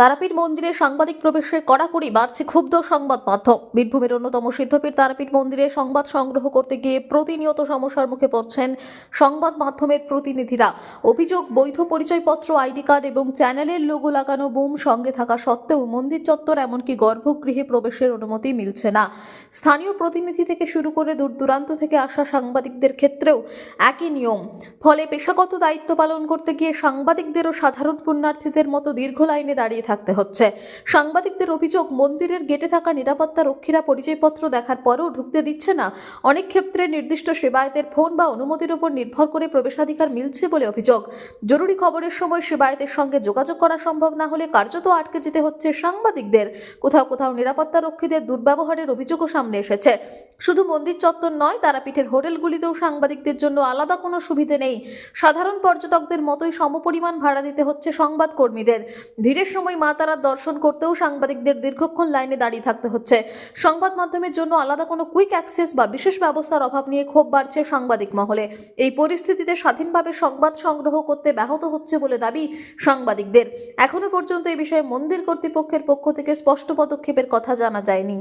তারাপীঠ মন্দিরে সাংবাদিক প্রবেশে কড়াকড়ি বাড়ছে ক্ষুব্ধ সংবাদ মাধ্যম। বীরভূমের অন্যতম সিদ্ধপীঠ তারাপীঠ মন্দিরে সংবাদ সংগ্রহ করতে গিয়ে প্রতিনিয়ত সমস্যার মুখে পড়ছেন সংবাদ মাধ্যমের প্রতিনিধিরা। অভিযোগ, বৈধ পরিচয়পত্র, আইডি কার্ড এবং চ্যানেলের লোগো লাগানো বুম সঙ্গে থাকা সত্ত্বেও মন্দির চত্বর এমনকি গর্ভগৃহে প্রবেশের অনুমতি মিলছে না। স্থানীয় প্রতিনিধি থেকে শুরু করে দূর দূরান্ত থেকে আসা সাংবাদিকদের ক্ষেত্রেও একই নিয়ম। ফলে পেশাগত দায়িত্ব পালন করতে গিয়ে সাংবাদিকদেরও সাধারণ পুণ্যার্থীদের মতো দীর্ঘ লাইনে দাঁড়িয়ে থাকতে হচ্ছে। সাংবাদিকদের অভিযোগ, মন্দিরের গেটে থাকা নিরাপত্তা রক্ষীরা পরিচয়পত্র দেখার পরেও ঢুকতে দিচ্ছে না। অনেক ক্ষেত্রে নির্দিষ্ট সেবায়তের ফোন বা অনুমতির উপর নির্ভর করে প্রবেশাধিকার মিলছে বলে অভিযোগ। জরুরি খবরের সময় সেবায়তের সঙ্গে যোগাযোগ করা সম্ভব না হলে কার্যত আটকে যেতে হচ্ছে সাংবাদিকদের। কোথাও কোথাও নিরাপত্তা রক্ষীদের দুর্ব্যবহারের অভিযোগও সামনে এসেছে। শুধু মন্দির চত্বর নয়, তারাপীঠের হোটেলগুলিতেও সাংবাদিকদের জন্য আলাদা কোনো সুবিধে নেই। সাধারণ পর্যটকদের মতোই সমপরিমাণ ভাড়া দিতে হচ্ছে সংবাদ কর্মীদের ভিড়ের সময় মা তারার দর্শন করতেও সাংবাদিকদের দীর্ঘক্ষণ লাইনে দাঁড়িয়ে থাকতে হচ্ছে। সংবাদ মাধ্যমের জন্য আলাদা কোনো কুইক অ্যাক্সেস বা বিশেষ ব্যবস্থার অভাব নিয়ে ক্ষোভ বাড়ছে সাংবাদিক মহলে। এই পরিস্থিতিতে স্বাধীনভাবে সংবাদ সংগ্রহ করতে ব্যাহত হচ্ছে বলে দাবি সাংবাদিকদের। এখনও পর্যন্ত এই বিষয়ে মন্দির কর্তৃপক্ষের পক্ষ থেকে স্পষ্ট পদক্ষেপের কথা জানা যায়নি।